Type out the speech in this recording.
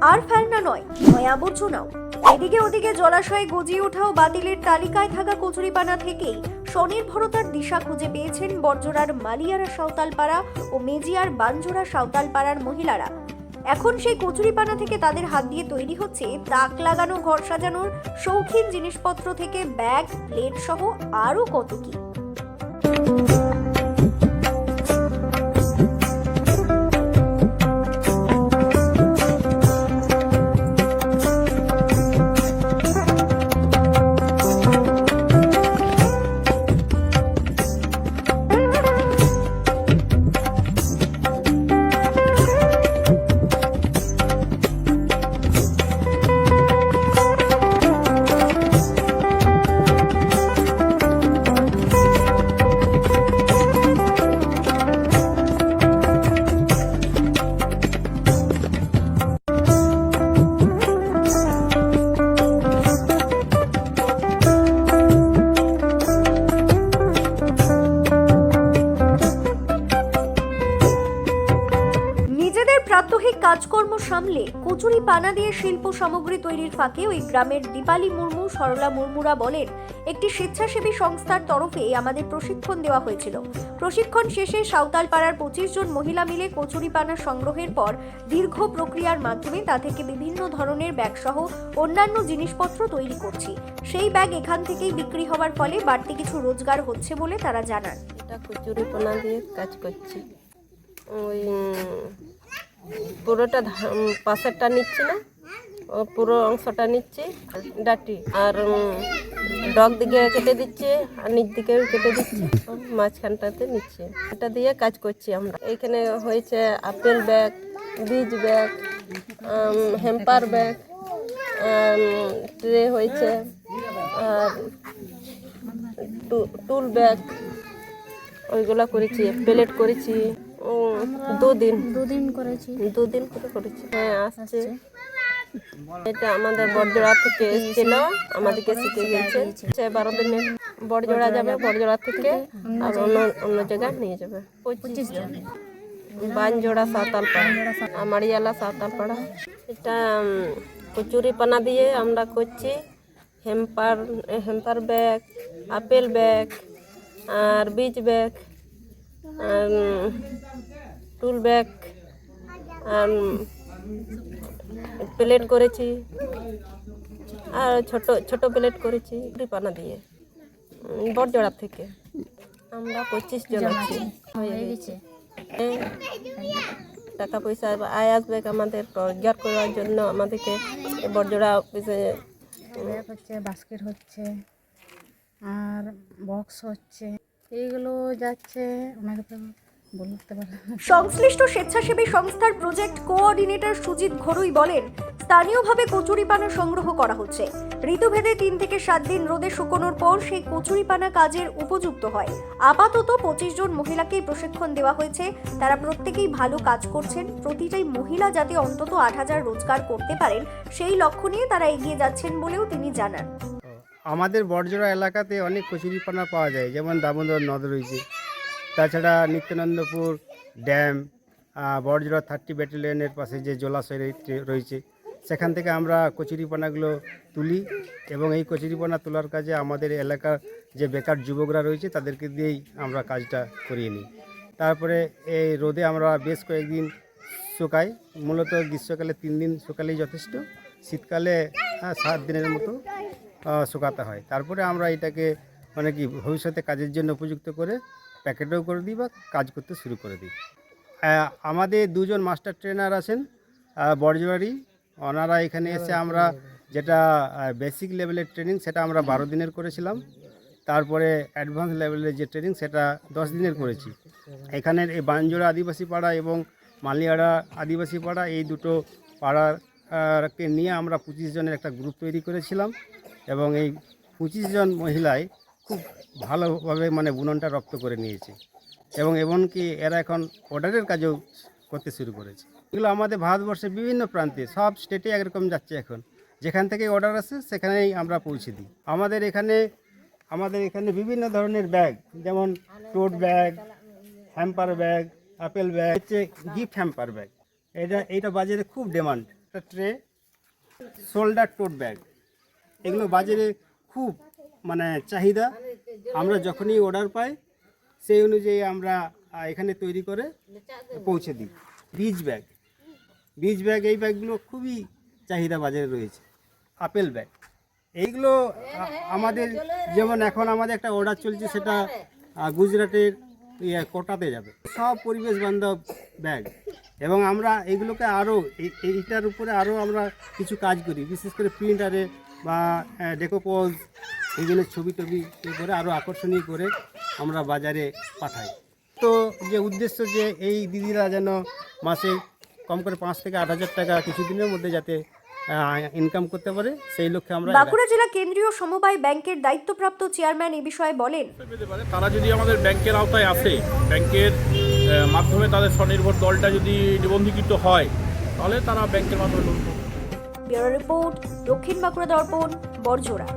আর ফেলনা নয় নয় আবর্জনাও এদিকে ওদিকে জলাশয়ে গজিয়ে ওঠাও বাতিলের তালিকায় থাকা কচুরিপানা থেকেই স্বনির্ভরতার দিশা খুঁজে পেয়েছেন বর্জরার মালিয়ারা সাঁওতালপাড়া ও মেজিয়ার বানজোড়া সাঁওতালপাড়ার মহিলারা। এখন সেই কচুরিপানা থেকে তাদের হাত দিয়ে তৈরি হচ্ছে তাক লাগানো, ঘর সাজানোর শৌখিন জিনিসপত্র থেকে ব্যাগ, প্লেট সহ আরও কত কি। কাজকর্ম সামলে কচুরি পানা দিয়ে শিল্প সামগ্রী তৈরির ফাঁকে ওই গ্রামের দীপালি মুর্মু, সরলা মুর্মুরা বলেন, একটি স্বেচ্ছাসেবী সংস্থার তরফে আমাদের প্রশিক্ষণ দেওয়া হয়েছিল। প্রশিক্ষণ শেষে সাঁওতাল পাড়ার পঁচিশ জন মহিলা মিলে কচুরি পানা সংগ্রহের পর দীর্ঘ প্রক্রিয়ার মাধ্যমে তা থেকে বিভিন্ন ধরনের ব্যাগ সহ অন্যান্য জিনিসপত্র তৈরি করছি। সেই ব্যাগ এখান থেকেই বিক্রি হওয়ার ফলে বাড়তি কিছু রোজগার হচ্ছে বলে তারা জানান। এটা কচুরিপনা দিয়ে কাজ করছি। ওই পুরোটা পাশেরটা নিচ্ছি না। ও পুরো অংশটা নিচ্ছি। ডাটি আর ডগ দিকে কেটে দিচ্ছি আর নিচ দিকেও কেটে দিচ্ছি। মাঝখানটাতে নিচ্ছি। এটা দিয়ে কাজ করছি আমরা। এখানে হয়েছে আপেল ব্যাগ, বীজ ব্যাগ হেম্পার ব্যাগ ট্রে হয়েছে, আর টুল ব্যাগ। ওইগুলো করেছি, প্লেট করেছি। দুদিন। দুদিন করেছি। দুদিন করে করেছি। হ্যাঁ আসছে। এটা আমাদের বড়জোড়া থেকে এসেছিল। আমাদেরকে শিখে গেছে সে বারো দিনে বড়জোড়া যাবে বড়জোড়া থেকে আর অন্য অন্য জায়গায় নিয়ে যাবে। পঁচিশ বানজোড়া সাঁতাল পাড়া আমারিয়ালা সাঁতাল পাড়া এটা কচুরি পানা দিয়ে আমরা করছি। Hamper hamper bag apple bag আর বীজ ব্যাগ আর টুল ব্যাগ আর প্লেট করেছি। আর ছোট ছোট প্লেট করেছি পানা দিয়ে। বড়জোড়া থেকে। আমরা পঁচিশ জন আছি। হয়ে গেছে। টাকা পয়সা আয় আসবে আমাদের রোজগার করার জন্য আমাদেরকে বড়জোড়া অফিসে হচ্ছে বাস্কেট হচ্ছে আর বক্স হচ্ছে। এইগুলো যাচ্ছে ওনাকে তো সংশ্লিষ্ট স্বেচ্ছাসেবী সংস্থার প্রজেক্ট কোঅর্ডিনেটর সুজিত ঘরুই বলেন স্থানীয়ভাবে কচুরিপানা সংগ্রহ করা হচ্ছে। ঋতুভেদে তিন থেকে সাত দিন রোদে শুকোনোর পর সেই কচুরিপানা কাজের উপযুক্ত হয়। আপাতত পঁচিশ জন মহিলাকেই প্রশিক্ষণ দেওয়া হয়েছে। তারা প্রত্যেকেই ভালো কাজ করছেন। প্রতিটাই মহিলা যাতে অন্তত আট হাজার রোজগার করতে পারেন সেই লক্ষ্য নিয়ে তারা এগিয়ে যাচ্ছেন বলেও তিনি জানান। আমাদের বর্জরা এলাকাতে অনেক কচুরিপানা পাওয়া যায় যেমন দামোদর নদ রয়েছে তাছাড়া নিত্যানন্দপুর ড্যাম বড়জোড়া থার্টি ব্যাটালিয়নের পাশে যে জলাশয় রয়েছে- সেখান থেকে আমরা কচুরিপানাগুলো তুলি এবং এই কচুরিপানা তোলার কাজে আমাদের এলাকার যে বেকার যুবকরা রয়েছে, তাদেরকে দিয়েই আমরা কাজটা করিয়ে নিই। তারপরে এই রোদে আমরা বেশ কয়েকদিন শুকাই, মূলত গ্রীষ্মকালে তিন দিন শুকালেই যথেষ্ট, শীতকালে সাত দিনের মতো শুকাতে হয়। তারপরে আমরা এটাকে মানে কি ভবিষ্যতে কাজের জন্য উপযুক্ত করে প্যাকেটেও করে দিই বা কাজ করতে শুরু করে দিই। আমাদের দুজন মাস্টার ট্রেনার আছেন বড়জোয়ারি ওনারা এখানে এসে আমরা যেটা বেসিক লেভেলের ট্রেনিং সেটা আমরা বারো দিনের করেছিলাম। তারপরে অ্যাডভান্স লেভেলের যে ট্রেনিং সেটা দশ দিনের করেছি। এখানের এই বানজোড়া আদিবাসী পাড়া এবং মালিয়াড়া আদিবাসী পাড়া এই দুটো পাড়ার আহ, কে নিয়ে আমরা পঁচিশ জনের একটা গ্রুপ তৈরি করেছিলাম এবং এই পঁচিশ জন মহিলায় খুব ভালোভাবে মানে বুননটা রপ্ত করে নিয়েছে। এবং এমনকি এরা এখন অর্ডারের কাজও করতে শুরু করেছে। এগুলো আমাদের ভারতবর্ষের বিভিন্ন প্রান্তে, সব স্টেটে একরকম যাচ্ছে এখন। যেখান থেকে অর্ডার আসে, সেখানেই আমরা পৌঁছে দিই। আমাদের এখানে আমাদের এখানে বিভিন্ন ধরনের ব্যাগ, যেমন tote bag, hamper bag apple bag, হচ্ছে গিফট হ্যাম্পার ব্যাগ। এটা, এইটা বাজারে খুব ডিমান্ড একটা ট্রে, শোল্ডার টোট ব্যাগ। এগুলো বাজারে খুব মানে চাহিদা। আমরা যখনই অর্ডার পাই, সেই অনুযায়ী আমরা এখানে তৈরি করে পৌঁছে দিই। বীজ ব্যাগ। বীজ ব্যাগ, এই ব্যাগগুলো খুবই চাহিদা বাজারে রয়েছে। Apple bag. এইগুলো আমাদের যেমন এখন আমাদের একটা অর্ডার চলছে, সেটা গুজরাটের ইয়ে কোটাতে যাবে। সব পরিবেশ বান্ধব ব্যাগ। এবং আমরা এগুলোকে আরও এইটার উপরে আরও আমরা কিছু কাজ করি। বিশেষ করে প্রিন্টারে বা ডেকোপোজ এইগুলোর ছবি টবি এ করে আরও আকর্ষণীয় করে আমরা বাজারে পাঠাই। তো যে উদ্দেশ্য যে এই দিদিরা যেন মাসে কম করে পাঁচ থেকে আট হাজার টাকা কিছুদিনের মধ্যে যাতে ইনকাম করতে পারে সেই লক্ষ্যে আমরা বাঁকুড়া জেলা কেন্দ্রীয় সমবায় ব্যাংকের দায়িত্বপ্রাপ্ত চেয়ারম্যান এ বিষয়ে বলেন। তারা যদি আমাদের ব্যাংকের আওতায় আসে ব্যাংকের মাধ্যমে তাদের স্বনির্ভর দলটা যদি নিবন্ধীকৃত হয় তাহলে তারা ব্যাংকের মাধ্যমে লোন পাবে। ব্যুরো রিপোর্ট দক্ষিণ বাঁকুড়া দর্পণ বড়জোড়া